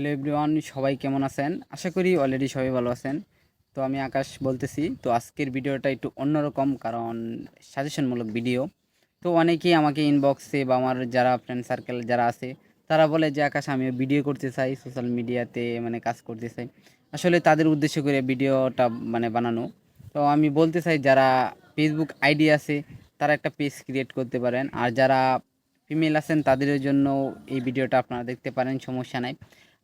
Hello everyone সবাই কেমন আছেন? আশা করি অলরেডি সবাই ভালো আছেন। তো আমি আকাশ বলতেছি, তো আজকের ভিডিওটা একটু অন্যরকম কারণ সাজেশনমূলক ভিডিও। তো অনেকেই আমাকে ইনবক্সে বা আমার যারা ফ্রেন্ড সার্কেল যারা আছে, তারা বলে যে, আকাশ আমি ভিডিও করতে চাই সোশ্যাল মিডিয়াতে মানে কাজ করতে চাই। আসলে তাদের উদ্দেশ্য করে ভিডিওটা মানে বানানো। তো আমি বলতে চাই, যারা ফেসবুক আইডি আছে, তারা একটা পেজ ক্রিয়েট করতে পারেন। আর যারা ফিমেল আছেন, তাদের জন্য এই ভিডিওটা আপনারা দেখতে পারেন, সমস্যা নাই।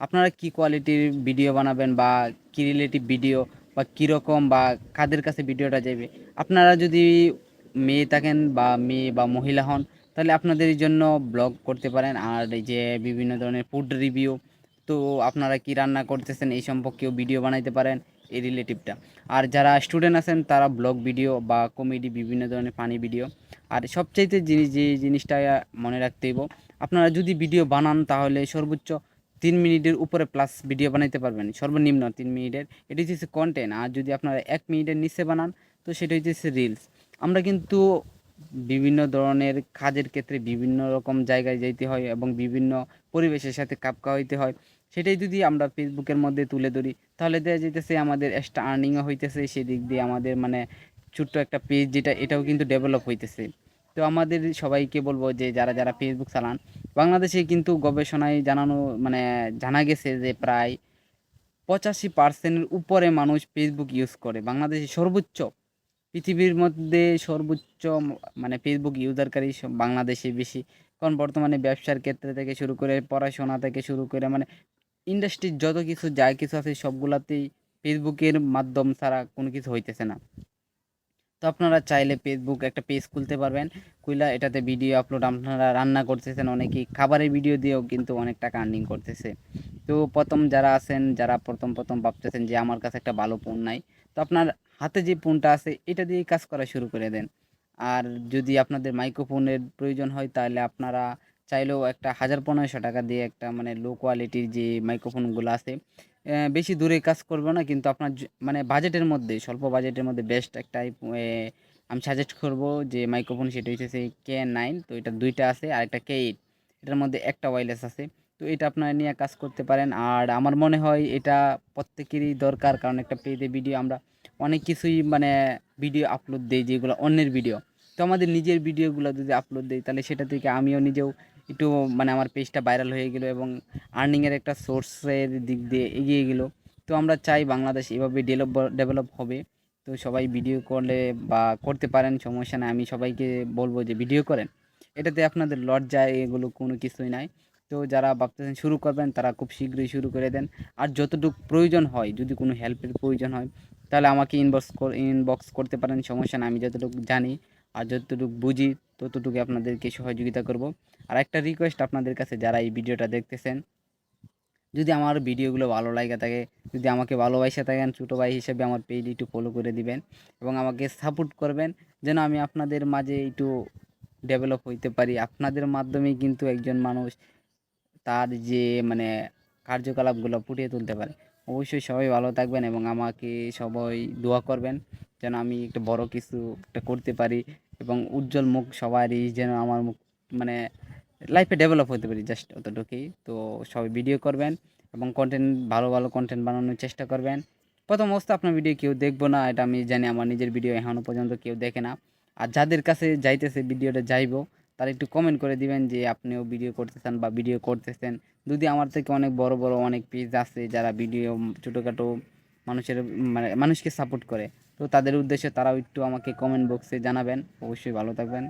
আপনারা কি কোয়ালিটির ভিডিও বানাবেন বা কি রিলেটিভ ভিডিও বা কীরকম বা কাদের কাছে ভিডিওটা যাবে? আপনারা যদি মেয়ে থাকেন বা মেয়ে বা মহিলা হন, তাহলে আপনাদের জন্য ব্লগ করতে পারেন। আর এই যে বিভিন্ন ধরনের ফুড রিভিউ তো আপনারা কি রান্না করতেছেন এই সম্পর্কেও ভিডিও বানাইতে পারেন এই রিলেটিভটা আর যারা স্টুডেন্ট আছেন, তারা ব্লগ ভিডিও বা কমেডি বিভিন্ন ধরনের ফানি ভিডিও আর সবচাইতে জিনিস, যে জিনিসটা মনে রাখতে হইব, আপনারা যদি ভিডিও বানান, তাহলে সর্বোচ্চ তিন মিনিটের উপরে প্লাস ভিডিও বানাইতে পারবেন। সর্বনিম্ন তিন মিনিটের। এটি হচ্ছে কন্টেন্ট আর যদি আপনারা এক মিনিটের নিচে বানান, তো সেটা হচ্ছে রিলস আমরা কিন্তু বিভিন্ন ধরনের কাজের ক্ষেত্রে বিভিন্ন রকম জায়গায় যাইতে হয় এবং বিভিন্ন পরিবেশের সাথে কাপ খাওয়াইতে হয়। সেটাই যদি আমরা ফেসবুকের মধ্যে তুলে ধরি, তাহলে দেখা যেতেছে আমাদের এক্সট্রা আর্নিংও হইতেছে। সেদিক দিয়ে আমাদের মানে ছোট্ট একটা পেজ যেটা, এটাও কিন্তু ডেভেলপ হইতেছে। তো আমাদের সবাইকে বলব যে, যারা যারা ফেসবুক চালান বাংলাদেশে কিন্তু গবেষণায় জানানো মানে জানা গেছে যে প্রায় পঁচাশি পার্সেন্টের উপরে মানুষ ফেসবুক ইউজ করে। বাংলাদেশে সর্বোচ্চ, পৃথিবীর মধ্যে সর্বোচ্চ মানে ফেসবুক ইউজারকারী বাংলাদেশে বেশি। কারণ বর্তমানে ব্যবসার ক্ষেত্রে থেকে শুরু করে পড়াশোনা থেকে শুরু করে মানে ইন্ডাস্ট্রির যত কিছু, যা কিছু আছে সবগুলাতেই ফেসবুকের মাধ্যম ছাড়া কোনো কিছু হইতেছে না। আপনারা চাইলে ফেসবুক একটা পেজ খুলতে পারবেন। খুইলা এটাতে ভিডিও আপলোড আপনারা রান্না করতেছেন, অনেকেই খাবারের ভিডিও দিয়েও কিন্তু অনেক টাকা আর্নিং করতেছে। তো প্রথম যারা আছেন, যারা প্রথম প্রথম ভাবতেছেন যে আমার কাছে একটা ভালো ফোন নাই, তো আপনার হাতে যে ফোনটা আছে, এটা দিয়েই কাজ করা শুরু করে দেন। আর যদি আপনাদের মাইক্রোফোনের প্রয়োজন হয়, তাহলে আপনারা চাইলেও একটা হাজার পনেরোশো টাকা দিয়ে একটা মানে লো কোয়ালিটির যে মাইক্রোফোনগুলো আছে বেশি দূরে কাজ করবে না, কিন্তু আপনার মানে বাজেটের মধ্যে, স্বল্প বাজেটের মধ্যে বেস্ট একটা আমি সাজেস্ট করব যে মাইক্রোফোন সেটা হচ্ছে কে নাইন তো এটা দুইটা আছে, আর একটা কে এইট এটার মধ্যে একটা ওয়্যারলেস আছে, তো এটা আপনারা নিয়ে কাজ করতে পারেন, আর আমার মনে হয় এটা প্রত্যেকেরই দরকার, কারণ একটা পেজে ভিডিও আমরা অনেক কিছুই মানে ভিডিও আপলোড দিই, যেগুলো অন্যের ভিডিও তো আমাদের নিজের ভিডিওগুলো যদি আপলোড দিই, তাহলে সেটা থেকে আমিও নিজেও একটু মানে আমার পেজটা ভাইরাল হয়ে গেলো এবং আর্নিংয়ের একটা সোর্সের দিক দিয়ে এগিয়ে গেলো। তো আমরা চাই বাংলাদেশ এভাবে ডেভেলপ ডেভেলপ হবে। তো সবাই ভিডিও করলে বা করতে পারেন, সমস্যা নাই। আমি সবাইকে বলব যে ভিডিও করেন। এটাতে আপনাদের লজ্জায় এগুলো কোনো কিছুই নাই। তো যারা ভাবতেছেন শুরু করবেন, তারা খুব শীঘ্রই শুরু করে দেন। আর যতটুকু প্রয়োজন হয়, যদি কোনো হেল্পের প্রয়োজন হয়, তাহলে আমাকে ইনবক্স ইনবক্স করতে পারেন, সমস্যা না আমি যতটুকু জানি আর যতটুকু বুঝি ততটুকু আপনাদেরকে সহযোগিতা করব। আর একটা রিকোয়েস্ট আপনাদের কাছে, যারা এই ভিডিওটা দেখতেছেন, যদি আমার ভিডিওগুলো ভালো লাগে থাকে, যদি আমাকে ভালোবাসে থাকেন, ছোটো ভাই হিসেবে আমার পেজ একটু ফলো করে দিবেন এবং আমাকে সাপোর্ট করবেন, যেন আমি আপনাদের মাঝে একটু ডেভেলপ হইতে পারি। আপনাদের মাধ্যমেই কিন্তু একজন মানুষ তার যে মানে কার্যকলাপগুলো ফুটিয়ে তুলতে পারে। অবশ্যই সবাই ভালো থাকবেন এবং আমাকে সবাই দোয়া করবেন, যেন আমি একটা বড় কিছু একটা করতে পারি। এবং উজ্জ্বল মুখ সবারই যেন আমার মুখ মানে লাইফে ডেভেলপ হতে পারি জাস্ট অতটুকুই। তো সবাই ভিডিও করবেন এবং কন্টেন্ট ভালো ভালো কন্টেন্ট বানানোর চেষ্টা করবেন। প্রথম অবস্থা আপনার ভিডিও কেউ দেখব না, এটা আমি জানি আমার নিজের ভিডিও এখনও পর্যন্ত কেউ দেখে না। আর যাদের কাছে যাইতেছে ভিডিওটা যাইবো, তারা একটু কমেন্ট করে দিবেন যে আপনিও ভিডিও করতেছেন বা ভিডিও করতেছেন। যদি আমার থেকে অনেক বড় বড় অনেক পেজ আছে যারা ভিডিও ছোটোখাটো মানুষের মানে মানুষকে সাপোর্ট করে। তো তাদের উদ্দেশ্যে তারাও একটু আমাকে কমেন্ট বক্সে জানাবেন। অবশ্যই ভালো থাকবেন।